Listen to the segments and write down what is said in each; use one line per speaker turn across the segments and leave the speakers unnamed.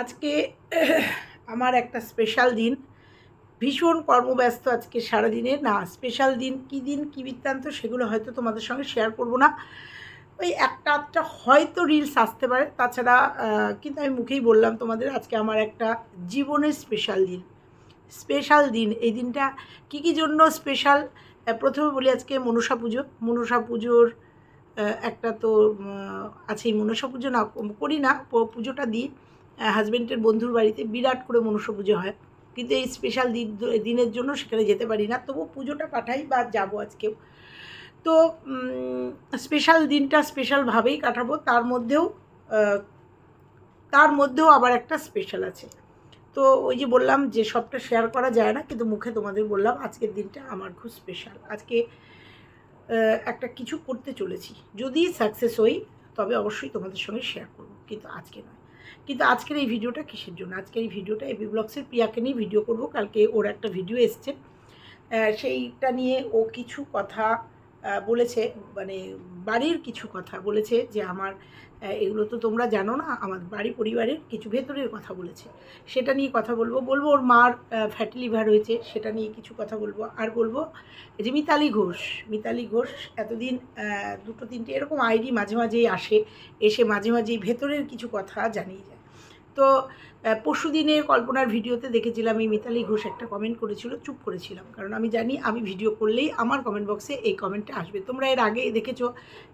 আজকে আমার একটা স্পেশাল দিন। ভীষণ কর্মব্যস্ত আজকে সারাদিনে। না স্পেশাল দিন কী দিন, কী বৃত্তান্ত সেগুলো হয়তো তোমাদের সঙ্গে শেয়ার করব না। ওই একটা আধটা হয়তো রিলস আসতে পারে। তাছাড়া কিন্তু আমি মুখেই বললাম তোমাদের আজকে আমার একটা জীবনের স্পেশাল দিন। স্পেশাল দিন, এই দিনটা কী কী জন্য স্পেশাল প্রথমে বলি আজকে মনসা পুজো। মনসা পুজোর একটা তো আছেই মনসা পুজো। না, করি না, পুজোটা দিই। হাজব্যান্ডের বন্ধুর বাড়িতে বিরাট করে মনুষ্য পুজো হয়। কিন্তু এই স্পেশাল দিন দিনের জন্য সেখানে যেতে পারি না। তবু পুজোটা পাঠাই বা যাব আজকেও। তো স্পেশাল দিনটা স্পেশালভাবেই কাটাবো। তার মধ্যেও তার মধ্যেও আবার একটা স্পেশাল আছে। তো ওই যে বললাম যে সবটা শেয়ার করা যায় না, কিন্তু মুখে তোমাদের বললাম আজকের দিনটা আমার খুব স্পেশাল আজকে একটা কিছু করতে চলেছি। যদি সাকসেস হই, তবে অবশ্যই তোমাদের সঙ্গে শেয়ার করব, কিন্তু আজকে নয়। কিন্তু আজকের এই ভিডিওটা কিসের জন্য? আজকের এই ভিডিওটা এবি ব্লগসের প্রিয়াকে নিয়ে ভিডিও করব। কালকে ওর একটা ভিডিও এসছে। সেইটা নিয়ে ও কিছু কথা বলেছে মানে বাড়ির কিছু কথা বলেছে যে আমার এগুলো তো তোমরা জানো না, আমার বাড়ি পরিবারের কিছু ভেতরের কথা বলেছে। সেটা নিয়ে কথা বলব বলব ওর মার ফ্যাটি লিভার হয়েছে, সেটা নিয়ে কিছু কথা বলব। আর বলব যে মিতালি ঘোষ মিতালি ঘোষ এতদিন দুটো তিনটে এরকম আইডি মাঝে মাঝেই আসে, এসে মাঝে মাঝেই ভেতরের কিছু কথা জানিয়ে তো পরশু দিনের কল্পনার ভিডিওতে দেখেছিলাম এই মিতালি ঘোষ একটা কমেন্ট করেছিল, চুপ করেছিলাম। কারণ আমি জানি আমি ভিডিও করলেই আমার কমেন্ট বক্সে এই কমেন্টটা আসবে। তোমরা এর আগে দেখেছ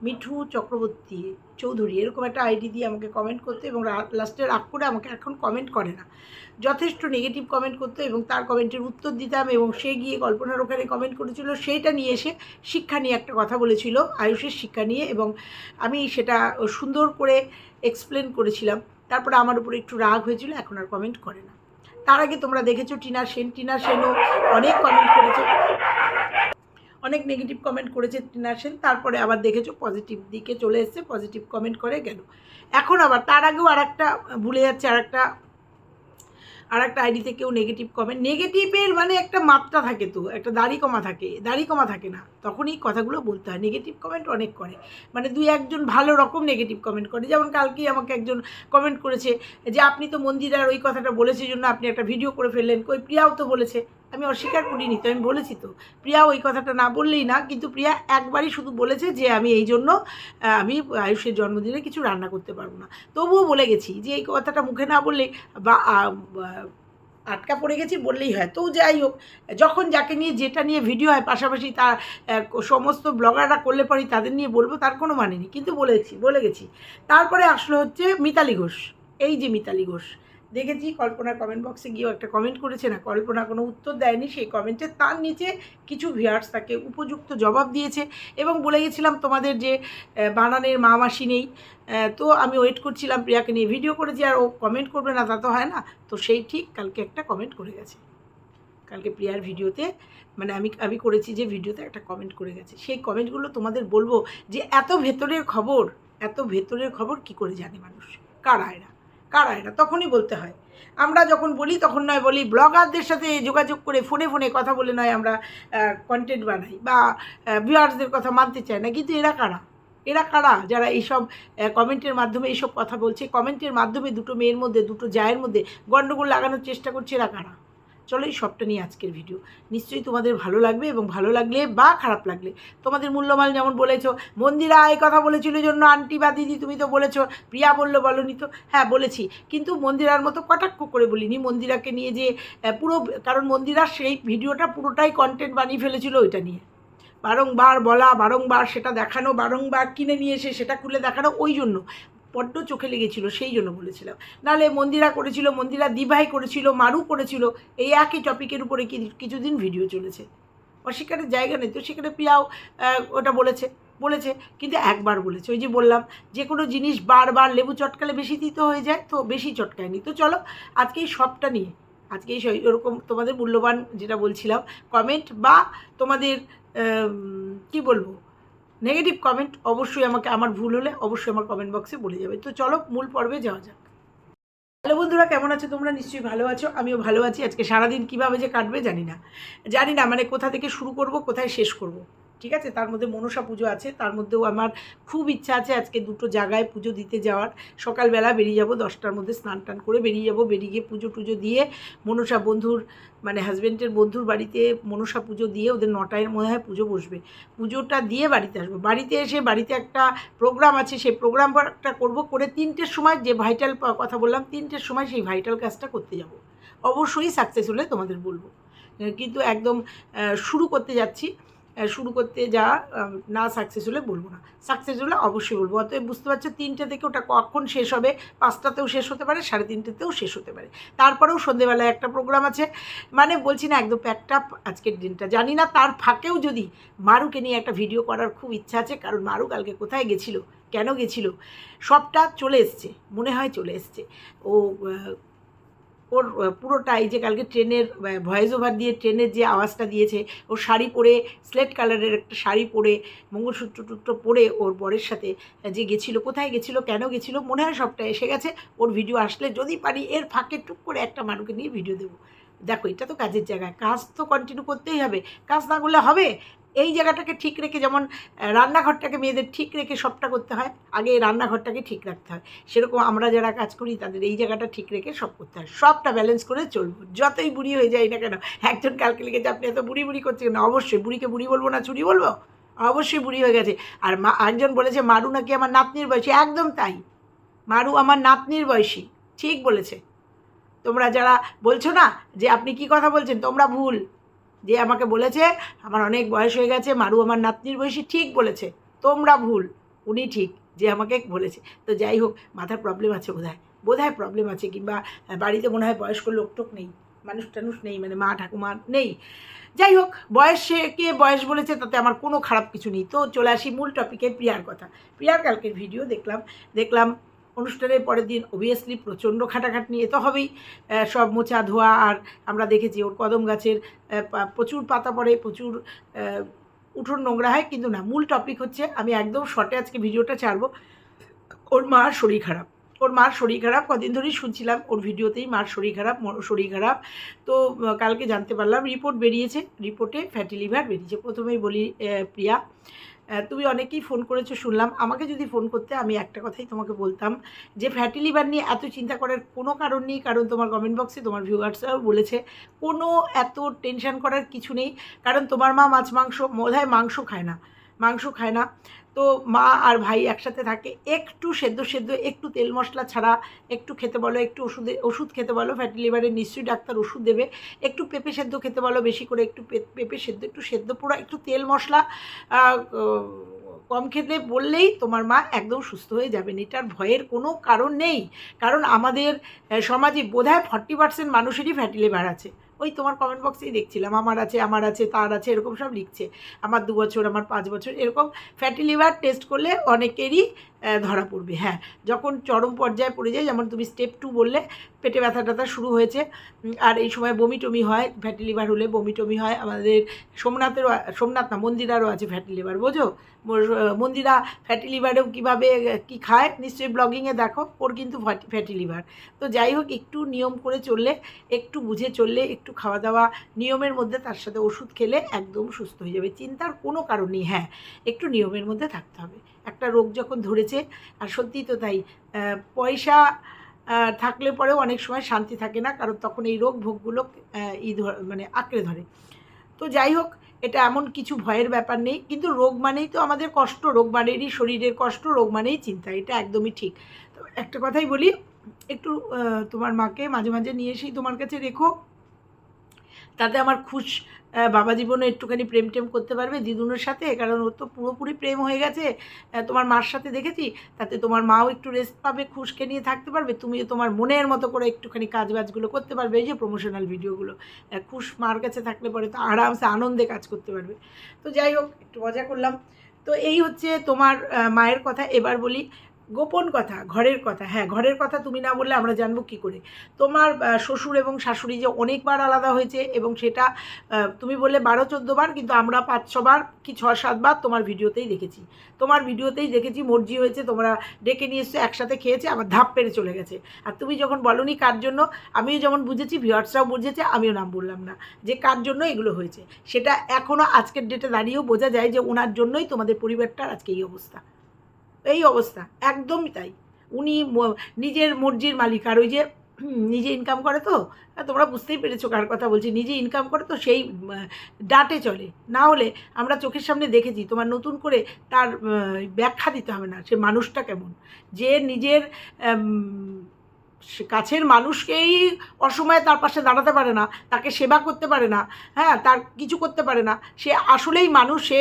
মিঠু চক্রবর্তী চৌধুরী, এরকম একটা আইডি দিয়ে আমাকে কমেন্ট করতে এবং লাস্টে রাগ করে আমাকে এখন কমেন্ট করে না। যথেষ্ট নেগেটিভ কমেন্ট করতো এবং তার কমেন্টের উত্তর দিতাম এবং সে গিয়ে কল্পনার ওখানে কমেন্ট করেছিল। সেইটা নিয়ে এসে শিক্ষা নিয়ে একটা কথা বলেছিল, আয়ুষের শিক্ষা নিয়ে এবং আমি সেটা সুন্দর করে এক্সপ্লেন করেছিলাম। তারপরে আমার উপরে একটু রাগ হয়েছিল, এখন আর কমেন্ট করে না। তার আগে তোমরা দেখেছ টিনা সেন, টিনা সেনও অনেক কমেন্ট করেছে। অনেক নেগেটিভ কমেন্ট করেছে টিনা সেন, তারপরে আবার দেখেছ পজিটিভ দিকে চলে এসছে পজিটিভ কমেন্ট করে গেল। এখন আবার তার আগেও আর একটা ভুলে যাচ্ছে আর একটা আর একটা আইডিতে কেউ নেগেটিভ কমেন্ট নেগেটিভের মানে একটা মাত্রা থাকে তো, একটা দাড়ি কমা থাকে, দাড়ি কমা থাকে না। তখনই কথাগুলো বলতে হয়। নেগেটিভ কমেন্ট অনেক করে। মানে দুই একজন ভালো রকম নেগেটিভ কমেন্ট করে। যেমন কালকেই আমাকে একজন কমেন্ট করেছে যে, আপনি তো মন্দিরার ওই কথাটা বলেছে জন্য আপনি একটা ভিডিও করে ফেললেন। কই, প্রিয়াও তো বলেছে। আমি অস্বীকার করিনি, তো আমি বলেছি তো। প্রিয়া ওই কথাটা না বললেই না, কিন্তু প্রিয়া একবারই শুধু বলেছে যে আমি এই জন্য আমি আয়ুষের জন্মদিনে কিছু রান্না করতে পারব না। তবুও বলে গেছি যে এই কথাটা মুখে না বললে বা আটকা পড়ে গেছি বললেই হয়। তো যাই হোক, যখন যাকে নিয়ে যেটা নিয়ে ভিডিও হয়, পাশাপাশি তার সমস্ত ব্লগাররা করলে পরেই তাদের নিয়ে বলব, তার কোনো মানে নেই। কিন্তু বলেছি, বলে গেছি। তারপরে আসলো হচ্ছে মিতালি ঘোষ। এই যে মিতালি ঘোষ দেখেছি, কল্পনার কমেন্ট বক্সে গিয়েও একটা কমেন্ট করেছে না, কল্পনা কোনো উত্তর দেয়নি, সেই কমেন্টে তার নিচে কিছু ভিউয়ার্স তাকে উপযুক্ত জবাব দিয়েছে এবং বলে গেছিলাম, তোমাদের যে বানানের মা মাসি নেই তো আমি ওয়েট করছিলাম প্রিয়াকে নিয়ে ভিডিও করেছি, আর ও কমেন্ট করবে না, তা তো হয় না। তো সেই ঠিক কালকে একটা কমেন্ট করে গেছে। কালকে প্রিয়ার ভিডিওতে মানে আমি আমি করেছি যে ভিডিওতে একটা কমেন্ট করে গেছে। সেই কমেন্টগুলো তোমাদের বলব যে, এত ভেতরের খবর, এত ভেতরের খবর কি করে জানে মানুষ? কারা এরা কারা এরা? তখনই বলতে হয়। আমরা যখন বলি, তখন নয় বলি ব্লগারদের সাথে যোগাযোগ করে ফোনে ফোনে কথা বলে নয় আমরা কন্টেন্ট বানাই বা ভিউয়ার্সদের কথা মানতে চাই না। কিন্তু এরা কারা? এরা কারা যারা এইসব কমেন্টের মাধ্যমে এইসব কথা বলছে? কমেন্টের মাধ্যমে দুটো মেয়ের মধ্যে, দুটো জায়ের মধ্যে গণ্ডগোল লাগানোর চেষ্টা করছে, এরা কারা? চলো এই সবটা নিয়ে আজকের ভিডিও নিশ্চয়ই তোমাদের ভালো লাগবে এবং ভালো লাগলে বা খারাপ লাগলে। তোমাদের মূল্যমাল যেমন বলেছ, মন্দিরা এই কথা বলেছিল জন্য আন্টি বা দিদি তুমি তো বলেছ, প্রিয়া বলল বলনি তো। হ্যাঁ বলেছি। কিন্তু মন্দিরার মতো কটাক্ষ করে বলিনি। মন্দিরাকে নিয়ে যে পুরো, কারণ মন্দিরা সেই ভিডিওটা পুরোটাই কন্টেন্ট বানিয়ে ফেলেছিল ওইটা নিয়ে। বারংবার বলা, বারংবার সেটা দেখানো, বারংবার কিনে নিয়ে এসে সেটা খুলে দেখানো, ওই জন্য। বড্ড চোখে লেগেছিল সেই জন্য বলেছিলাম। নাহলে মন্দিরা করেছিল মন্দিরা দিভাই করেছিল মারু করেছিল এই একই টপিকের উপরে কিছুদিন ভিডিও চলেছে। অস্বীকারের জায়গা নেই তো সেখানে প্রিয়াও আহ, ওটা বলেছে বলেছে কিন্তু একবার বলেছে। ওই যে বললাম যে কোনো জিনিস বারবার লেবু চটকালে বেশি তিতো হয়ে যায় তো বেশি চটকায়নি। তো চলো আজকে এই সবটা নিয়ে আজকে এই এরকম তোমাদের মূল্যবান যেটা বলছিলাম কমেন্ট বা তোমাদের কি বলব? নেগেটিভ কমেন্ট অবশ্যই আমাকে, আমার ভুল হলে অবশ্যই আমার কমেন্ট বক্সে বলে যাবে। তো চলো, মূল পর্বে যাওয়া যাক। হ্যালো বন্ধুরা, কেমন আছো তোমরা? নিশ্চয়ই ভালো আছো, আমিও ভালো আছি। আজকে সারাদিন কীভাবে যে কাটবে জানি না। জানি না মানে কোথা থেকে শুরু করব, কোথায় শেষ করব। ঠিক আছে? তার মধ্যে মনসা পুজো আছে। তার মধ্যেও আমার খুব ইচ্ছা আছে আজকে দুটো জায়গায় পুজো দিতে যাওয়ার। সকালবেলা বেরিয়ে যাব, দশটার মধ্যে স্নান টান করে বেরিয়ে যাব। বেরিয়ে গিয়ে পুজো টুজো দিয়ে মনসা বন্ধুর মানে হাজব্যান্ডের বন্ধুর বাড়িতে মনসা পুজো দিয়ে ওদের নটায়ের মনে হয় পুজো বসবে। পুজোটা দিয়ে বাড়িতে আসব। বাড়িতে এসে বাড়িতে একটা প্রোগ্রাম আছে, সেই প্রোগ্রামটা করব। করে তিনটের সময় যে ভাইটাল কথা বললাম, তিনটের সময় সেই ভাইটাল কাজটা করতে যাব। অবশ্যই সাকসেস হলে তোমাদের বলব। কিন্তু একদম শুরু করতে যাচ্ছি। শুরু করতে যা না সাকসেস হলে বলব না। সাকসেস হলে অবশ্যই বলব। অতএব বুঝতে পারছ, তিনটে থেকে ওটা কখন শেষ হবে? পাঁচটাতেও শেষ হতে পারে, সাড়ে তিনটেতেও শেষ হতে পারে। তারপরেও সন্ধেবেলায় একটা প্রোগ্রাম আছে। মানে বলছি না, একদম প্যাকটা আজকের দিনটা। জানি না, তার ফাঁকেও যদি মারুকে নিয়ে একটা ভিডিও করার খুব ইচ্ছা আছে, কারণ মারু কালকে কোথায় গেছিল, কেন গেছিল, সবটা চলে এসছে, মনে হয় চলে এসছে। ও ওর পুরোটাই যে কালকে ট্রেনের ভয়েস ওভার দিয়ে ট্রেনের যে আওয়াজটা দিয়েছে, ও শাড়ি পরে স্লেট কালারের একটা শাড়ি পরে, মঙ্গলসূত্র টুত্র পরে ওর বরের সাথে যে গেছিল, কোথায় গেছিল, কেন গেছিল, মনে হয় সবটা এসে গেছে। ওর ভিডিও আসলে যদি পারি, এর ফাঁকে টুক করে একটা মানুষকে নিয়ে ভিডিও দেবো। দেখো, এটা তো কাজের জায়গায় কাজ তো কন্টিনিউ করতেই হবে। কাজ না করলে হবে? এই জায়গাটাকে ঠিক রেখে যেমন রান্নাঘরটাকে মেয়েদের ঠিক রেখে সবটা করতে হয়, আগে এই রান্নাঘরটাকে ঠিক রাখতে হয়। সেরকম আমরা যারা কাজ করি, তাদের এই জায়গাটা ঠিক রেখে সব করতে হয়। সবটা ব্যালেন্স করে চলবো। যতই বুড়ি হয়ে যায় না কেন, একজন কালকে লিখেছে, আপনি এত বুড়ি বুড়ি করছেন না অবশ্যই বুড়িকে বুড়ি বলব না, চুরি বলব? অবশ্যই বুড়ি হয়ে গেছে। আর মা একজন বলেছে, মারু নাকি আমার নাতনির বয়সী? একদম তাই। মারু আমার নাতনির বয়সী। ঠিক বলেছে। তোমরা যারা বলছো না যে আপনি কি কথা বলছেন, তোমরা ভুল। যে আমাকে বলেছে, আমার অনেক বয়স হয়ে গেছে, মারু আমার নাতনির বয়সী ঠিক বলেছে, তোমরা ভুল, উনি ঠিক যে আমাকে বলেছে। তো যাই হোক, মাথার প্রবলেম আছে বোধহয় বোধহয় প্রবলেম আছে কিংবা বাড়িতে মনে হয় বয়স্ক লোক টোক নেই মানুষ টানুষ নেই মানে মা, ঠাকুমা নেই। যাই হোক, বয়সে কে বয়স বলেছে তাতে আমার কোনো খারাপ কিছু নেই। তো চলে আসি মূল টপিকে প্রিয়ার কথা। প্রিয়ার কালকের ভিডিও দেখলাম দেখলাম অনুষ্ঠানের পরের দিন অবভিয়াসলি প্রচণ্ড খাটাখাটনি, এ তো হবেই। সব মোচা ধোয়া আর আমরা দেখেছি ওর কদম গাছের প্রচুর পাতা পড়ে, প্রচুর উঠোন নোংরা হয়, কিন্তু না, মূল টপিক হচ্ছে, আমি একদম শর্টে আজকে ভিডিওটা ছাড়বো। ওর মার শরীর খারাপ। ওর মার শরীর খারাপ, কদিন ধরেই শুনছিলাম ওর ভিডিওতেই মার শরীর খারাপ শরীর খারাপ। তো কালকে জানতে পারলাম রিপোর্ট বেরিয়েছে রিপোর্টে ফ্যাটি লিভার বেরিয়েছে। প্রথমেই বলি প্রিয়া তুমি অনেকেই ফোন করেছ, শুনলাম। আমাকে যদি ফোন করতে, আমি একটা কথাই তোমাকে বলতাম যে ফ্যাটি লিভার নিয়ে এত চিন্তা করার কোনো কারণ নেই, কারণ তোমার কমেন্ট বক্সে তোমার ভিউয়ার্সরাও বলেছে, কোনো এত টেনশন করার কিছু নেই, কারণ তোমার মা মাছ মাংস বোধহয় মাংস খায় না। মাংস খায় না। তো মা আর ভাই একসাথে থাকে। একটু সেদ্ধ সেদ্ধ, একটু তেল মশলা ছাড়া, একটু খেতে বলো, একটু ওষুধে, ওষুধ খেতে বলো ফ্যাটি লিভারের নিশ্চয়ই ডাক্তার ওষুধ দেবে। একটু পেঁপে সেদ্ধ খেতে বলো বেশি করে, একটু পেঁপে সেদ্ধ, একটু সেদ্ধ পোড়া, একটু তেল মশলা কম খেতে বললেই তোমার মা একদম সুস্থ হয়ে যাবেন। এটার ভয়ের কোনো কারণ নেই। কারণ আমাদের সমাজে বোধহয় ফর্টি পার্সেন্ট মানুষেরই ফ্যাটি লিভার আছে। ওই তোমার কমেন্ট বক্সেই দেখছিলাম, আমার আছে আমার আছে, তার আছে, এরকম সব লিখছে। আমার দু বছর, আমার পাঁচ বছর, এরকম ফ্যাটি লিভার টেস্ট করলে অনেকেরই ধরা পড়বে হ্যাঁ। যখন চরম পর্যায়ে পড়ে যায়, যেমন তুমি স্টেপ টু বললে, পেটে ব্যথা ট্যাথা শুরু হয়েছে আর এই সময় বমি টমি হয় ফ্যাটি লিভার হলে বমি টমি হয়, আমাদের সোমনাথেরও সোমনাথ না, মন্দিরারও আছে ফ্যাটি লিভার বোঝো? মন্দিরা ফ্যাটি লিভারেও কীভাবে, কী খায়, নিশ্চয়ই ব্লগিংয়ে দেখো, ওর কিন্তু ফ্যাটি লিভার তো যাই হোক, একটু নিয়ম করে চললে, একটু বুঝে চললে, একটু খাওয়া দাওয়া নিয়মের মধ্যে তার সাথে ওষুধ খেলে একদম সুস্থ হয়ে যাবে, চিন্তার কোনো কারণ নেই হ্যাঁ। একটু নিয়মের মধ্যে থাকতে হবে। একটা রোগ যখন ধরেছে, আর সত্যিই তো তাই পয়সা থাকলে পরেও অনেক সময় শান্তি থাকে না, কারণ তখন এই রোগ ভোগগুলো ই মানে আঁকড়ে ধরে। তো যাই হোক, এটা এমন কিছু ভয়ের ব্যাপার নেই, কিন্তু রোগ মানেই তো আমাদের কষ্ট, রোগ মানেরই শরীরের কষ্ট, রোগ মানেই চিন্তা, এটা একদমই ঠিক। তো একটা কথাই বলি, একটু তোমার মাকে মাঝে মাঝে নিয়ে এসেই তোমার কাছে রেখো, তাতে আমার খুশ বাবা জীবনে একটুখানি প্রেম টেম করতে পারবে দিদুনের সাথে, কারণ ওর তো পুরোপুরি প্রেম হয়ে গেছে। তোমার মার সাথে দেখেছি, তাতে তোমার মাও একটু রেস্ট পাবে, খুশকে নিয়ে থাকতে পারবে, তুমিও তোমার মনের মতো করে একটুখানি কাজ বাজগুলো করতে পারবে, এই যে প্রমোশনাল ভিডিওগুলো খুশ মার কাছে থাকলে পরে তো আরামসে আনন্দে কাজ করতে পারবে। তো যাই হোক, একটু মজা করলাম। তো এই হচ্ছে তোমার মায়ের কথা। এবার বলি গোপন কথা, ঘরের কথা। হ্যাঁ ঘরের কথা তুমি না বললে আমরা জানব কী করে? তোমার শ্বশুর এবং শাশুড়ি যে অনেকবার আলাদা হয়েছে এবং সেটা তুমি বললে বারো বার, কিন্তু আমরা পাঁচ ছবার কি ছ সাতবার তোমার ভিডিওতেই দেখেছি। তোমার ভিডিওতেই দেখেছি, মর্জি হয়েছে, তোমরা ডেকে নিয়ে এসছো, একসাথে খেয়েছে আবার ধাপ পেরে চলে গেছে। আর তুমি যখন বলনি কার জন্য, আমিও যেমন বুঝেছি, ভিউয়ার্সরাও বুঝেছে, আমিও নাম বললাম না যে কার জন্য এগুলো হয়েছে। সেটা এখনও আজকের ডেটে দাঁড়িয়েও বোঝা যায় যে ওনার জন্যই তোমাদের পরিবারটার আজকে এই অবস্থা। এই অবস্থা একদমই তাই। উনি নিজের মর্জির মালিক। আর ওই যে নিজে ইনকাম করে তো হ্যাঁ, তোমরা বুঝতেই পেরেছ কার কথা বলছি। নিজে ইনকাম করে তো সেই ডাটে চলে না হলে আমরা চোখের সামনে দেখেছি তোমার নতুন করে তার ব্যাখ্যা দিতে হবে না সে মানুষটা কেমন। যে নিজের কাছের মানুষকেই অসময়ে তার পাশে দাঁড়াতে পারে না, তাকে সেবা করতে পারে না হ্যাঁ তার কিছু করতে পারে না। সে আসলেই মানুষ, সে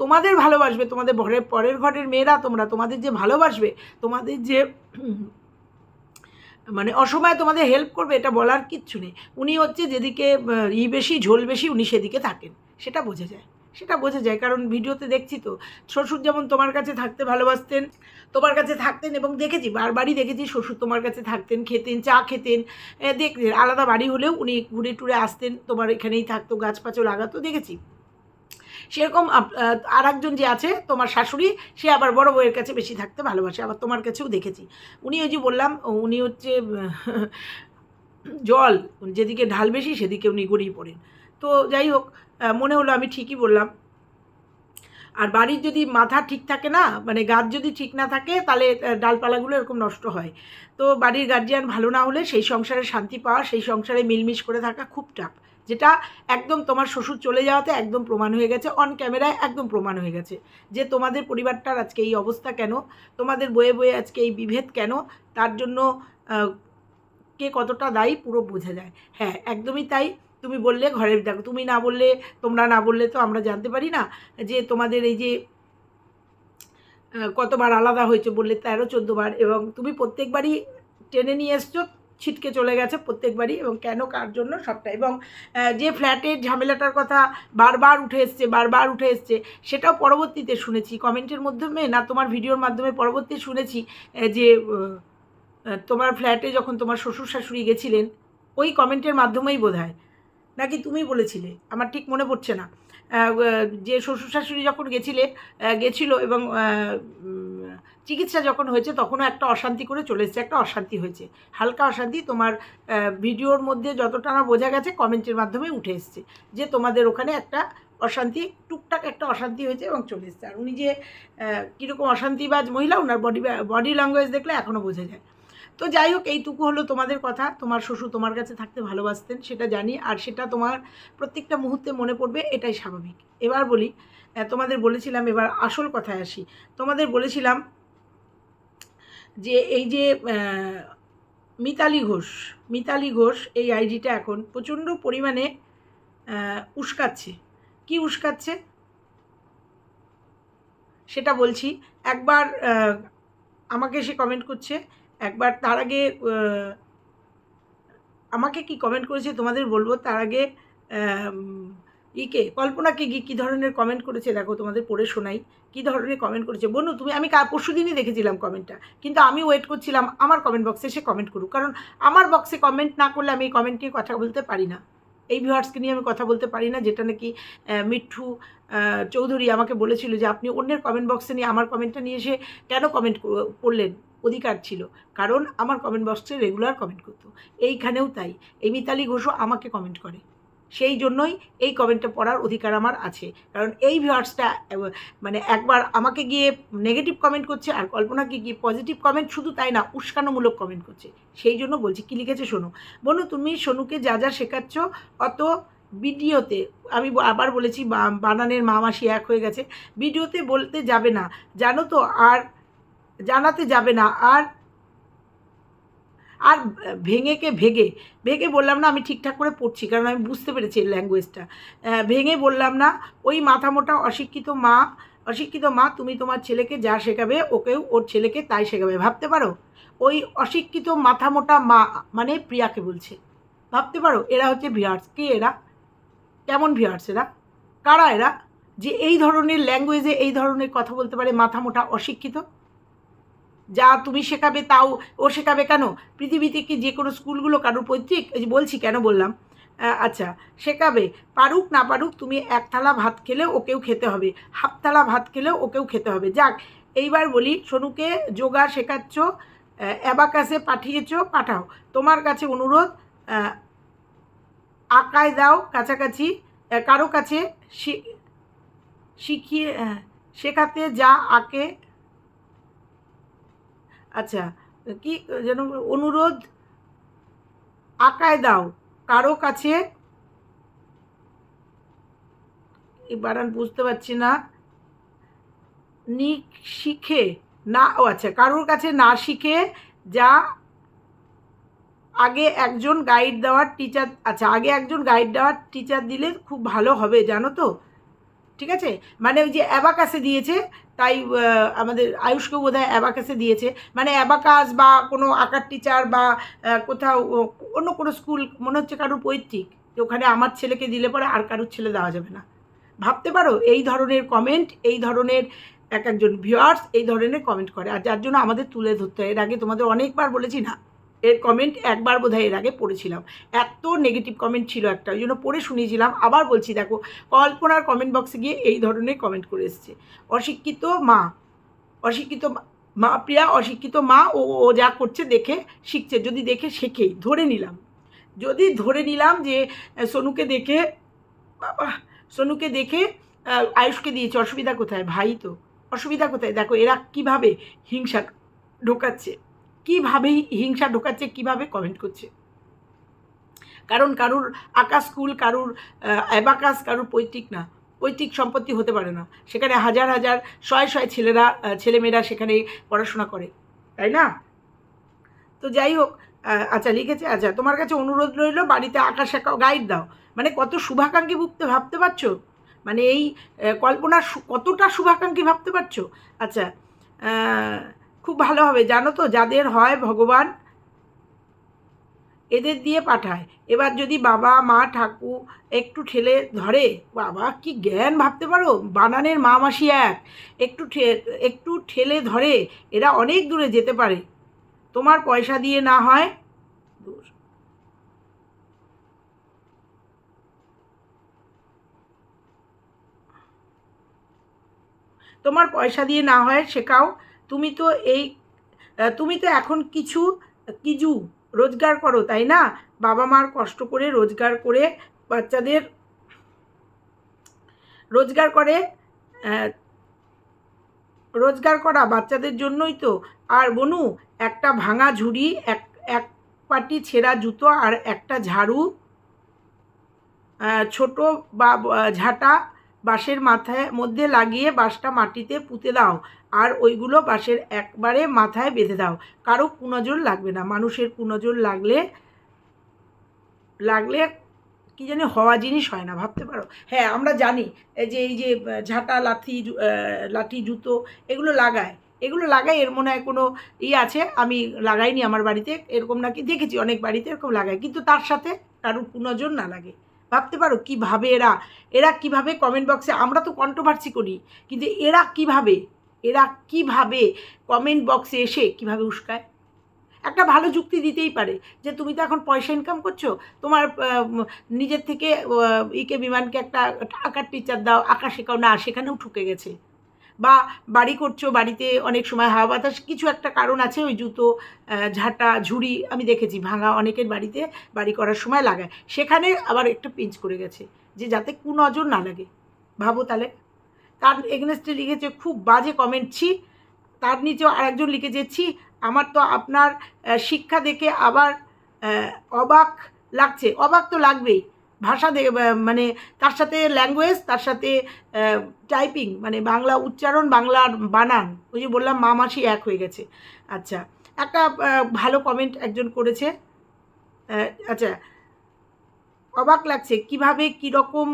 তোমাদের ভালোবাসবে, তোমাদের ঘরের পরের ঘরের মেয়েরা তোমরা, তোমাদের যে ভালোবাসবে, তোমাদের যে মানে অসময়ে তোমাদের হেল্প করবে, এটা বলার কিচ্ছু নেই। উনি হচ্ছে যেদিকে ই বেশি, ঝোল বেশি, উনি সেদিকে থাকেন। সেটা বোঝা যায়। সেটা বোঝা যায়, কারণ ভিডিওতে দেখছি তো, শ্বশুর যেমন তোমার কাছে থাকতে ভালোবাসতেন তোমার কাছে থাকতেন এবং দেখেছি, বারবারই দেখেছি শ্বশুর তোমার কাছে থাকতেন, খেতেন, চা খেতেন দেখতেন আলাদা বাড়ি হলেও উনি ঘুরে টুরে আসতেন, তোমার এখানেই থাকতো গাছপাচও লাগাতো, দেখেছি। সেরকম আর একজন যে আছে, তোমার শাশুড়ি, সে আবার বড় বউয়ের কাছে বেশি থাকতে ভালোবাসে, আবার তোমার কাছেও দেখেছি। উনি ওই যে বললাম উনি হচ্ছে, জল, যেদিকে ঢাল বেশি, সেদিকে উনি গড়িয়ে পড়েন। তো যাই হোক মনে হলো আমি ঠিকই বললাম। আর বাড়ির যদি মাথা ঠিক থাকে না মানে গাছ যদি ঠিক না থাকে, তাহলে ডালপালাগুলো এরকম নষ্ট হয়। তো বাড়ির গার্জিয়ান ভালো না হলে সেই সংসারে শান্তি পাওয়া, সেই সংসারে মিলমিশ করে থাকা খুব টাফ যেটা একদম তোমার শ্বশুর চলে যাওয়াতে একদম প্রমাণ হয়ে গেছে অন ক্যামেরায় একদম প্রমাণ হয়ে গেছে। যে তোমাদের পরিবারটার আজকে এই অবস্থা কেন? তোমাদের বয়ে বয়ে আজকে এই বিভেদ কেন? তার জন্য কে কতটা দায়ী? পুরো বোঝা যায়। হ্যাঁ একদমই তাই। তুমি বললে ঘরের দেখো তুমি না বললে, তোমরা না বললে তো আমরা জানতে পারি না যে তোমাদের এই যে কতবার আলাদা হয়েছে বললে তেরো চোদ্দোবার এবং তুমি প্রত্যেকবারই টেনে নিয়ে এসছো, ছিটকে চলে গেছে প্রত্যেকবারই এবং কেন, কার জন্য সবটা এবং যে ফ্ল্যাটের ঝামেলাটার কথা বারবার উঠে এসছে, বারবার উঠে এসছে, সেটাও পরবর্তীতে শুনেছি। কমেন্টের মাধ্যমে না তোমার ভিডিওর মাধ্যমে পরবর্তী শুনেছি যে তোমার ফ্ল্যাটে যখন তোমার শ্বশুর শাশুড়ি গেছিলেন, ওই কমেন্টের মাধ্যমেই বোধ হয় নাকি তুমি বলেছিলে? আমার ঠিক মনে পড়ছে না। যে শ্বশুর শাশুড়ি যখন গেছিলে গেছিল এবং চিকিৎসা যখন হয়েছে, তখনও একটা অশান্তি করে চলে এসেছে, একটা অশান্তি হয়েছে। হালকা অশান্তি, তোমার ভিডিওর মধ্যে যতটা না বোঝা গেছে, কমেন্টের মাধ্যমে উঠে এসছে যে তোমাদের ওখানে একটা অশান্তি, টুকটাক একটা অশান্তি হয়েছে এবং চলে এসছে। আর উনি যে কীরকম অশান্তিবাজ মহিলা ওনার বডি বডি ল্যাঙ্গুয়েজ দেখলে এখনও বোঝা যায়। তো যাই হোক, এইটুকু হলো তোমাদের কথা। তোমার শ্বশুর তোমার কাছে থাকতে ভালোবাসতেন, সেটা জানি। আর সেটা তোমার প্রত্যেকটা মুহূর্তে মনে পড়বে, এটাই স্বাভাবিক। এবার বলি তোমাদের বলেছিলাম, এবার আসল কথায় আসি। তোমাদের বলেছিলাম যে এই যে মিতালি ঘোষ মিতালি ঘোষ এই আইডিটা এখন প্রচণ্ড পরিমাণে উস্কাচ্ছে। কি উস্কাচ্ছে? সেটা বলছি। একবার আমাকে সে কমেন্ট করছে একবার তার আগে আমাকে কি কমেন্ট করেছে তোমাদের বলব? তার আগে ইকে, কল্পনাকে গিয়ে কী ধরনের কমেন্ট করেছে? দেখো, তোমাদের পড়ে শোনাই। কী ধরনের কমেন্ট করেছে? বনু, তুমি, আমি পরশু দিনই দেখেছিলাম কমেন্টটা কিন্তু আমি ওয়েট করছিলাম আমার কমেন্ট বক্সে সে কমেন্ট করুক। কারণ আমার বক্সে কমেন্ট না করলে আমি এই কমেন্ট নিয়ে কথা বলতে পারি না। এই ভিউয়ার্সকে নিয়ে আমি কথা বলতে পারি না, যেটা নাকি মিঠু চৌধুরী আমাকে বলেছিল যে, আপনি অন্যের কমেন্ট বক্সে নিয়ে আমার কমেন্টটা নিয়ে এসে কেন কমেন্ট করলেন? অধিকার ছিল। কারণ আমার কমেন্ট বক্সে রেগুলার কমেন্ট করতো। এইখানেও তাই। এই মিতালি ঘোষও আমাকে কমেন্ট করে। সেই জন্যই এই কমেন্টটা পড়ার অধিকার আমার আছে। কারণ এই ভিউয়ার্সটা মানে একবার আমাকে গিয়ে নেগেটিভ কমেন্ট করছে আর কল্পনাকে গিয়ে পজিটিভ কমেন্ট শুধু তাই না, উস্কানোমূলক কমেন্ট করছে। সেই জন্য বলছি, কী লিখেছে শোনো বনু, তুমি সোনুকে যা যা শেখাচ্ছ, অত ভিডিওতে, আমি আবার বলেছি বানানের মা মাসি এক হয়ে গেছে। ভিডিওতে বলতে যাবে না। জানো তো, আর জানাতে যাবে না। আর আর ভেঙেকে ভেগে? ভেঙে বললাম না আমি ঠিকঠাক করে পড়ছি, কারণ আমি বুঝতে পেরেছি এই ল্যাঙ্গুয়েজটা ভেঙে বললাম না, ওই মাথা মোটা অশিক্ষিত মা অশিক্ষিত মা তুমি তোমার ছেলেকে যা শেখাবে, ওকেও ওর ছেলেকে তাই শেখাবে, ভাবতে পারো? ওই অশিক্ষিত মাথা মোটা মা মানে প্রিয়াকে বলছে। ভাবতে পারো? এরা হচ্ছে ভিয়ার্স কে এরা? কেমন ভিয়ার্স এরা? কারা এরা? যে এই ধরনের ল্যাঙ্গুয়েজে এই ধরনের কথা বলতে পারে মাথা মোটা অশিক্ষিত? যা তুমি শেখাবে তাও ও শেখাবে কেন? পৃথিবীতে কি যে কোনো স্কুলগুলো কারোর পৈতৃক বলছি কেন বললাম? আচ্ছা শেখাবে। পারুক না পারুক তুমি এক থালা ভাত খেলে ওকেও খেতে হবে। হাফ থালা ভাত খেলেও ওকেও খেতে হবে। যাক, এইবার বলি, সোনুকে যোগা শেখাচ্ছ অ্যাবাকাসে পাঠিয়েছ, পাঠাও। তোমার কাছে অনুরোধ আঁকায় দাও কাছাকাছি কারও কাছে শিখিয়ে শেখাতে যা আঁকে আচ্ছা কি যেন অনুরোধ আঁকায় দাও কারও কাছে বানান বুঝতে পারছি না। নি শিখে, না, ও আচ্ছা কারোর কাছে না শিখে যা আগে একজন গাইড দেওয়ার টিচার আচ্ছা আগে একজন গাইড দেওয়ার টিচার দিলে খুব ভালো হবে, জানো তো? ঠিক আছে? মানে ওই যে অ্যাবাকাসে দিয়েছে, তাই আমাদের আয়ুষকেও বোধ হয় অ্যাবাকাসে দিয়েছে। মানে অ্যাবাকাস বা কোনো আঁকার টিচার বা কোথাও অন্য কোনো স্কুল মনে হচ্ছে কারোর পৈতৃক, যে ওখানে আমার ছেলেকে দিলে পরে আর কারোর ছেলে দেওয়া যাবে না। ভাবতে পারো, এই ধরনের কমেন্ট এই ধরনের এক একজন ভিউয়ার্স এই ধরনের কমেন্ট করে। আর যার জন্য আমাদের তুলে ধরতে হয়। এর আগে তোমাদের অনেকবার বলেছি না এর কমেন্ট একবার বোধহয় এর আগে পড়েছিলাম। এত নেগেটিভ কমেন্ট ছিল একটা, ওই জন্য পড়ে শুনিয়েছিলাম। আবার বলছি, দেখো, কল্পনার কমেন্ট বক্সে গিয়ে এই ধরনের কমেন্ট করে এসছে। অশিক্ষিত মা, অশিক্ষিত মা- প্রিয়া, অশিক্ষিত মা, ও ও যা করছে দেখে শিখছে। যদি দেখে শেখেই ধরে নিলাম। যদি ধরে নিলাম যে সোনুকে দেখে, বাবা, সোনুকে দেখে আয়ুষকে দিয়েছে, অসুবিধা কোথায়? ভাই তো, অসুবিধা কোথায়? দেখো, এরা কীভাবে হিংসা ঢোকাচ্ছে? কীভাবে হিংসা ঢোকাচ্ছে কীভাবে কমেন্ট করছে? কারণ কারুর আকাশ স্কুল কারুর অ্যাবাকাস কারুর পৈতৃক না। পৈতৃক সম্পত্তি হতে পারে না। সেখানে হাজার হাজার শয়ে শয়ে ছেলেরা ছেলেমেয়েরা সেখানে পড়াশোনা করে। তাই না? তো যাই হোক আচ্ছা লিখেছে আচ্ছা তোমার কাছে অনুরোধ রইল বাড়িতে আঁকা শেখাও গাইড দাও। মানে কত শুভাকাঙ্ক্ষী ভুগতে ভাবতে পারছ? মানে এই আহ, কল্পনার কতটা শুভাকাঙ্ক্ষী ভাবতে পারছ? আচ্ছা খুব ভালো হবে, জানো তো? যাদের হয় ভগবান, এদের দিয়ে পাঠায়। এবার যদি বাবা, মা ঠাকু একটু ঠেলে ধরে, বাবা, কি জ্ঞান ভাবতে পারো? বানানের মা মাসি এক। একটু একটু ঠেলে ধরে, এরা অনেক দূরে যেতে পারে। তোমার পয়সা দিয়ে না হয়, দূর। তোমার পয়সা দিয়ে না হয়, শেখাও। তুমি তো এই তুমি তো এখন কিছু কিছু রোজগার করো, তাই না? বাবা মার কষ্ট করে রোজগার করে বাচ্চাদের রোজগার করে রোজগার করা বাচ্চাদের জন্যই তো। আর বনু, একটা ভাঙা ঝুড়ি, এক এক পাটি ছেঁড়া জুতো আর একটা ঝাড়ু ছোট বা- ঝাঁটা বাঁশের মাথায়, মধ্যে লাগিয়ে বাঁশটা মাটিতে পুঁতে দাও। আর ওইগুলো বাঁশের একবারে মাথায় বেঁধে দাও। কারও কুনজর লাগবে না। মানুষের কুনজর লাগলে লাগলে কি জানি হওয়া জিনিস হয় না, ভাবতে পারো? হ্যাঁ আমরা জানি যে, এই যে, ঝাঁটা লাঠি লাঠি, জুতো, এগুলো লাগায়। এগুলো লাগাই এর মনে হয় কোনো ই আছে, আমি লাগাইনি আমার বাড়িতে, এরকম নাকি দেখেছি অনেক বাড়িতে এরকম লাগায়। কিন্তু তার সাথে কারোর কুনজর না লাগে। ভাবতে পারো কীভাবে এরা এরা কীভাবে কমেন্ট বক্সে আমরা তো কন্ট্রোভার্সি করি, কিন্তু এরা কীভাবে এরা কীভাবে কমেন্ট বক্সে এসে কীভাবে উস্কায়? একটা ভালো যুক্তি দিতেই পারে যে তুমি তো এখন পয়সা ইনকাম করছ, তোমার নিজের থেকে ইকে বিমানকে একটা আঁকার টিচার দাও আঁকা শেখাও না সেখানেও ঠুকে গেছে। বা বাড়ি করছ, বাড়িতে অনেক সময় হাওয়া বাতাস, কিছু একটা কারণ আছে, ওই জুতো ঝাঁটা, ঝুড়ি, আমি দেখেছি, ভাঙা অনেকের বাড়িতে বাড়ি করার সময় লাগায়। সেখানে আবার একটা পিঞ্চ করে গেছে, যে যাতে কুনজর না লাগে। ভাবো তাহলে। তার এগেনস্টে লিখেছে খুব বাজে কমেন্ট ছি। তার নিচেও আরেকজন লিখেছে, ছি। আমার তো আপনার শিক্ষা দেখে আবার অবাক লাগছে। অবাক তো লাগবেই। ভাষা দেখে মানে তার সাথে ল্যাঙ্গুয়েজ তার সাথে টাইপিং মানে বাংলা উচ্চারণ, বাংলার বানান। ওই যে বললাম, মা মাসি এক হয়ে গেছে। আচ্ছা একটা ভালো কমেন্ট একজন করেছে। আচ্ছা অবাক লাগছে। কীভাবে, কীরকম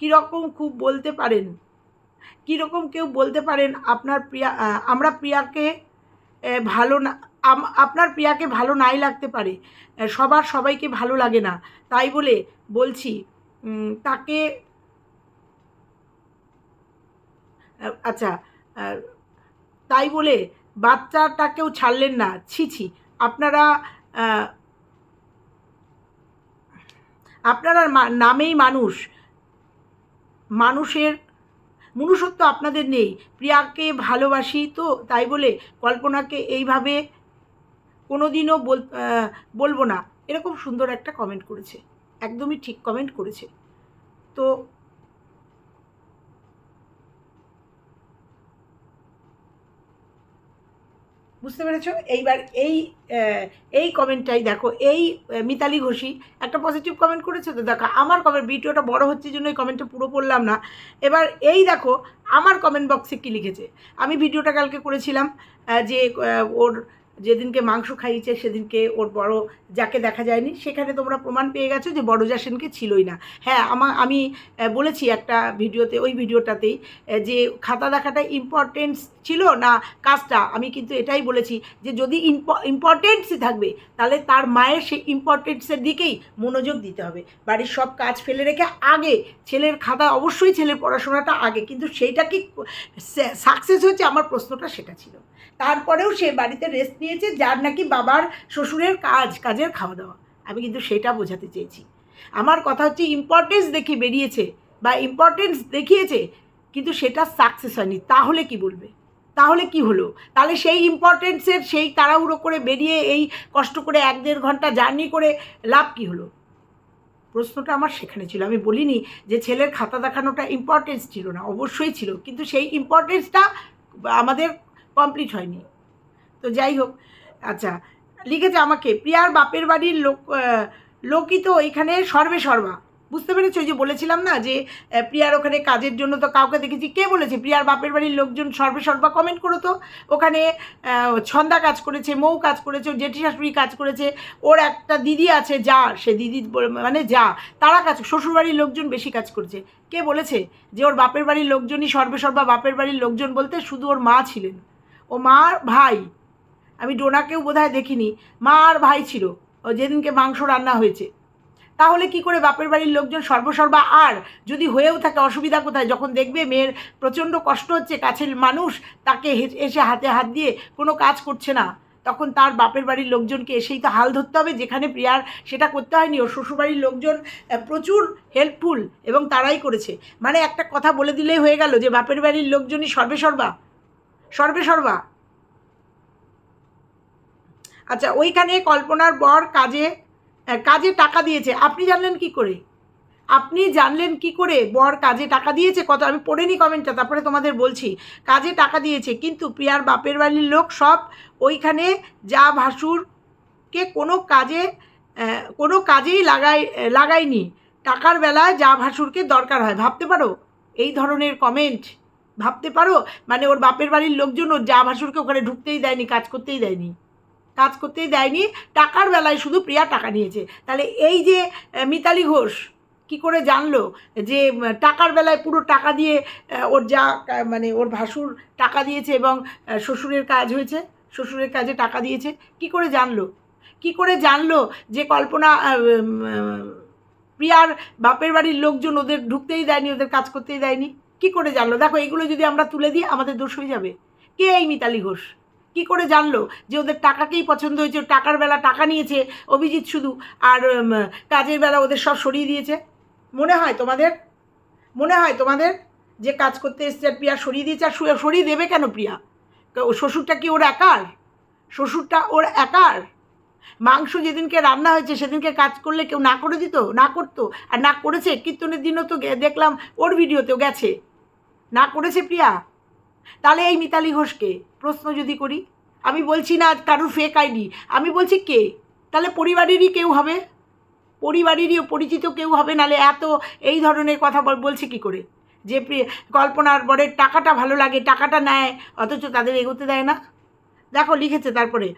কীরকম খুব বলতে পারেন? কীরকম কেউ বলতে পারেন আপনার প্রিয়া আমরা প্রিয়াকে ভালো না আপনার প্রিয়াকে ভালো নাই লাগতে পারে। সবার সবাইকে ভালো লাগে না। তাই বলে বলছি তাকে আচ্ছা তাই বলে বাচ্চাটাকেও ছাড়লেন না। ছি ছি, আপনারা আপনারা নামেই মানুষ। মানুষের মনুষ্যত্ব আপনাদের নেই। প্রিয়াকে ভালোবাসি তো, তাই বলে কল্পনাকে এইভাবে কোনো দিনও বল বলব না। এরকম সুন্দর একটা কমেন্ট করেছে। একদমই ঠিক কমেন্ট করেছে। তো বুঝতে পেরেছ? এইবার এই এই কমেন্টটাই দেখো, এই মিতালি ঘোষী একটা পজিটিভ কমেন্ট করেছে তো দেখো, আমার কমেন্ট ভিডিওটা বড় হচ্ছে জন্য এই কমেন্টটা পুরো পড়লাম না। এবার এই দেখো, আমার কমেন্ট বক্সে কী লিখেছে? আমি ভিডিওটা কালকে করেছিলাম যে ওর যেদিনকে মাংস খাইয়েছে, সেদিনকে ওর বড় যাকে দেখা যায়নি, সেখানে তোমরা প্রমাণ পেয়ে গেছো যে বড় যা সেনকে ছিলই না। হ্যাঁ আমা, আমি বলেছি একটা ভিডিওতে, ওই ভিডিওটাতেই যে খাতা দেখাটা ইম্পর্টেন্স ছিল না কাজটা, আমি কিন্তু এটাই বলেছি যে যদি ইম্পর্টেন্সই থাকবে, তাহলে তার মায়ের সেই ইম্পর্টেন্সের দিকেই মনোযোগ দিতে হবে। বাড়ির সব কাজ ফেলে রেখে আগে ছেলের খাতা, অবশ্যই ছেলের পড়াশোনাটা আগে, কিন্তু সেইটা কি সাকসেস হয়েছে? আমার প্রশ্নটা সেটা ছিল। তারপরেও সে বাড়িতে রেস্ট নিয়েছে, যার নাকি বাবার শ্বশুরের কাজ, কাজের খাওয়া দাওয়া আমি কিন্তু সেটা বোঝাতে চেয়েছি। আমার কথা হচ্ছে ইম্পর্টেন্স দেখে বেরিয়েছে বা ইম্পর্টেন্স দেখিয়েছে, কিন্তু সেটা সাকসেস হয়নি। তাহলে কি বলবে? তাহলে কি হলো? তাহলে সেই ইম্পর্টেন্সের সেই তাড়াহুড়ো করে বেরিয়ে, এই কষ্ট করে এক দেড় ঘণ্টা জার্নি করে লাভ কি হলো? প্রশ্নটা আমার সেখানে ছিল। আমি বলিনি যে ছেলের খাতা দেখানোটা ইম্পর্টেন্স ছিল না। অবশ্যই ছিল। কিন্তু সেই ইম্পর্টেন্সটা আমাদের কমপ্লিট হয়নি। তো যাই হোক আচ্ছা লিখেছে আমাকে, প্রিয়ার বাপের বাড়ির লোক লোকই তো এখানে সর্বে সর্বা। বুঝতে পেরেছ? যে বলেছিলাম না যে প্রিয়ার ওখানে কাজের জন্য তো কাউকে দেখেছি। কে বলেছে? প্রিয়ার বাপের বাড়ির লোকজন সর্বে সর্বা কমেন্ট করো তো। ওখানে ছন্দা কাজ করেছে, মৌ কাজ করেছে জেঠি শাশুড়ি কাজ করেছে, ওর একটা দিদি আছে যা, সে দিদি মানে যা, তারা কাজ শ্বশুরবাড়ির লোকজন বেশি কাজ করছে। কে বলেছে যে ওর বাপের বাড়ির লোকজনই সর্বে সর্বা, বাপের বাড়ির লোকজন বলতে শুধু ওর মা ছিলেন। ও মা, ভাই আমি ডোনাকেও বোধহয় দেখিনি, মা আর ভাই ছিল যেদিনকে মাংস রান্না হয়েছে। তাহলে কি করে বাপের বাড়ির লোকজন সর্বসর্বা আর যদি হয়েও থাকে অসুবিধা কোথায়? যখন দেখবে মেয়ের প্রচণ্ড কষ্ট হচ্ছে, কাছের মানুষ তাকে এসে হাতে হাত দিয়ে কোনো কাজ করছে না, তখন তার বাপের বাড়ির লোকজনকে এসেই তো হাল ধরতে হবে, যেখানে প্রিয়ার সেটা করতে হয়নি। ওর শ্বশুরবাড়ির লোকজন প্রচুর হেল্পফুল এবং তারাই করেছে। মানে একটা কথা বলে দিলেই হয়ে গেল যে, বাপের বাড়ির লোকজনই সর্বেসর্বা। সর্বেসর্বা। আচ্ছা ওইখানে কল্পনার বর কাজে কাজে টাকা দিয়েছে। আপনি জানলেন কি করে? আপনি জানলেন কি করে বর কাজে টাকা দিয়েছে? কত, আমি পড়িনি কমেন্টটা, তারপরে তোমাদের বলছি। কাজে টাকা দিয়েছে, কিন্তু প্রিয়ার বাপের বাড়ির লোক সব ওইখানে যা ভাসুরকে কোনো কাজে কোনো কাজেই লাগাই লাগায়নি। টাকার বেলায় যা ভাসুরকে দরকার হয়। ভাবতে পারো? এই ধরনের কমেন্ট। ভাবতে পারো? মানে ওর বাপের বাড়ির লোকজন ওর যা ভাসুরকে ওখানে ঢুকতেই দেয়নি, কাজ করতেই দেয়নি। কাজ করতেই দেয়নি, টাকার বেলায় শুধু প্রিয়া টাকা নিয়েছে। তাহলে এই যে মিতালি ঘোষ কি করে জানলো যে টাকার বেলায় পুরো টাকা দিয়ে ওর যা মানে ওর ভাসুর টাকা দিয়েছে এবং শ্বশুরের কাজ হয়েছে, শ্বশুরের কাজে টাকা দিয়েছে, কি করে জানলো? কি করে জানলো যে কল্পনা প্রিয়ার বাপের বাড়ির লোকজন ওদের ঢুকতেই দেয়নি, ওদের কাজ করতেই দেয়নি? কি করে জানলো? দেখো, এগুলো যদি আমরা তুলে দিই, আমাদের দোষ হয়ে যাবে। কে এই মিতালি ঘোষ? কি করে জানলো যে ওদের টাকাকেই পছন্দ হয়েছে? টাকার বেলা টাকা নিয়েছে অভিজিৎ শুধু আর কাজের বেলা ওদের সব সরিয়ে দিয়েছে। মনে হয় তোমাদের? মনে হয় তোমাদের? যে কাজ করতে এসছে আর প্রিয়া সরিয়ে দিয়েছে আর সরিয়ে দেবে কেন প্রিয়া? শ্বশুরটা কি ওর একার? শ্বশুরটা ওর একার? মাংস যেদিনকে রান্না হয়েছে সেদিনকে কাজ করলে কেউ না করে দিত? না করতো? আর না করেছে? কীর্তনের দিনও তো দেখলাম ওর ভিডিওতেও গেছে। না করেছে প্রিয়া? তাহলে এই মিতালি ঘোষকে প্রশ্ন যদি করি, আমি বলছি না কারুর ফেক আইডি আমি বলছি কে? তাহলে পরিবারেরই কেউ হবে? পরিবারেরই পরিচিত কেউ হবে? নালে এত এই ধরনের কথা বলছে কি করে? যে কল্পনার বরের টাকাটা ভালো লাগে, টাকাটা নেয়, অথচ তাদের এগোতে দেয় না। দেখো, লিখেছে তারপরে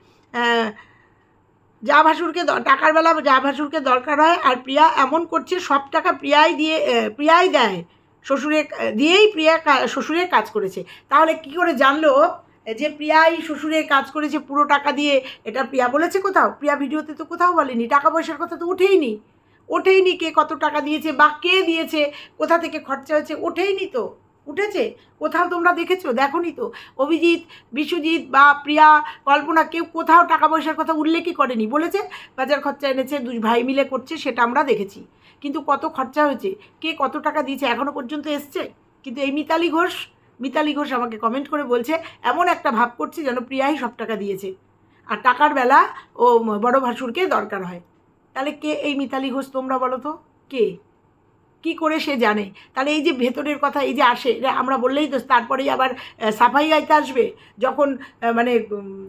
যা ভাসুরকে টাকার বেলা যা ভাসুরকে দরকার হয়, আর প্রিয়া এমন করছে, সব টাকা প্রিয়াই দিয়ে প্রিয়াই দেয়। শ্বশুরের দিয়েই প্রিয়া শ্বশুরের কাজ করেছে। তাহলে কি করে জানলো যে প্রিয়াই শ্বশুরের কাজ করেছে, পুরো টাকা দিয়ে? এটা প্রিয়া বলেছে কোথাও? প্রিয়া ভিডিওতে তো কোথাও বলেনি। টাকা পয়সার কথা তো ওঠেইনি। ওঠেইনি কে কত টাকা দিয়েছে বা কে দিয়েছে, কোথা থেকে খরচা হয়েছে, ওঠেইনি তো। উঠেছে? কোথাও তোমরা দেখেছ? দেখোনি তো? অভিজিৎ বিশ্বজিৎ বা প্রিয়া, কল্পনা কেউ কোথাও টাকা পয়সার কথা উল্লেখই করেনি। বলেছে বাজার খরচা এনেছে দুই ভাই মিলে করছে, সেটা আমরা দেখেছি। কিন্তু কত খরচা হয়েছে? কে কত টাকা দিয়েছে? এখনও পর্যন্ত এসছে? কিন্তু এই মিতালি ঘোষ মিতালি ঘোষ আমাকে কমেন্ট করে বলছে, এমন একটা ভাব করছে যেন প্রিয়াই সব টাকা দিয়েছে। আর টাকার বেলা ও বড় ভাসুরকে দরকার হয়। তাহলে কে এই মিতালি ঘোষ তোমরা বলো তো? কে? কি করে সে জানে? তাহলে এই যে ভেতরের কথা, এই যে আসে আমরা বললেই তো তারপরেই আবার সাফাই গাইতে আসবে, যখন মানে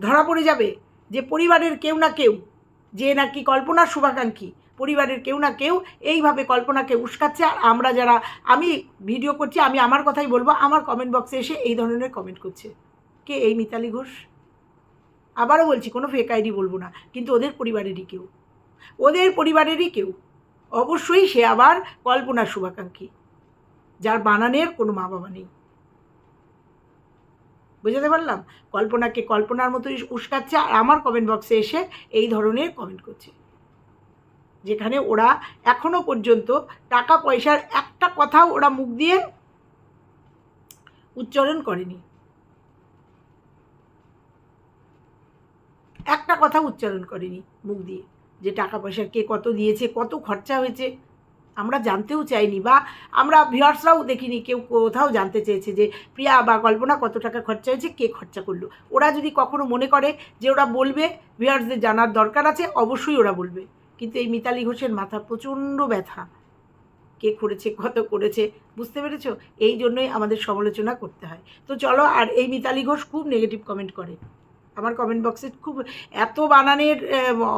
ধরা পড়ে যাবে যে পরিবারের কেউ না কেউ, যে নাকি কল্পনার শুভাকাঙ্ক্ষী পরিবারের কেউ না কেউ এইভাবে কল্পনাকে উস্কাচ্ছে। আর আমরা যারা, আমি ভিডিও করছি, আমি আমার কথাই বলব, আমার কমেন্ট বক্সে এসে এই ধরনের কমেন্ট করছে। কে এই মিতালি ঘোষ? আবারও বলছি, কোনো ফেক আইডি বলব না, কিন্তু ওদের পরিবারেরই কেউ। ওদের পরিবারেরই কেউ। অবশ্যই সে আবার কল্পনার শুভাকাঙ্ক্ষী, যার বানানের কোনো মা বাবা নেই। বুঝাতে পারলাম? কল্পনাকে কল্পনার মতোই উস্কাচ্ছে, আর আমার কমেন্ট বক্সে এসে এই ধরনের কমেন্ট করছে। যেখানে ওরা এখনও পর্যন্ত টাকা পয়সার একটা কথাও ওরা মুখ দিয়ে উচ্চারণ করেনি। একটা কথা উচ্চারণ করেনি মুখ দিয়ে যে টাকা পয়সা কে কত দিয়েছে, কত খরচা হয়েছে। আমরা জানতেও চাইনি বা আমরা ভিউয়ার্সরাও দেখিনি, কেউ কোথাও জানতে চেয়েছে যে প্রিয়া বা কল্পনা কত টাকা খরচা হয়েছে, কে খরচা করল। ওরা যদি কখনো মনে করে যে ওরা বলবে ভিউয়ার্সদের জানার দরকার আছে, অবশ্যই ওরা বলবে। কিন্তু এই মিতালি ঘোষের মাথা প্রচণ্ড ব্যথা। কে করেছে, কত করেছে, বুঝতে পেরেছ? এই জন্যই আমাদের সমালোচনা করতে হয়। তো চলো, আর এই মিতালি ঘোষ খুব নেগেটিভ কমেন্ট করে। আমার কমেন্ট বক্সে খুব এত বানানের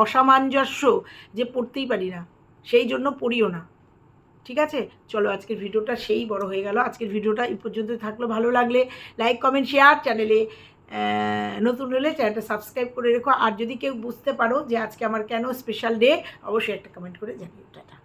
অসামঞ্জস্য যে পড়তেই পারি না। সেই জন্য পড়িও না। ঠিক আছে? চলো, আজকের ভিডিওটা সেই বড় হয়ে গেল। আজকের ভিডিওটা এই পর্যন্ত থাকল। ভালো লাগলে লাইক কমেন্ট শেয়ার চ্যানেলে নতুন হলে চ্যানেলটা সাবস্ক্রাইব করে রেখো। আর যদি কেউ বুঝতে পারো যে আজকে আমার কেন স্পেশাল ডে অবশ্যই একটা কমেন্ট করে জানিও। টাটা।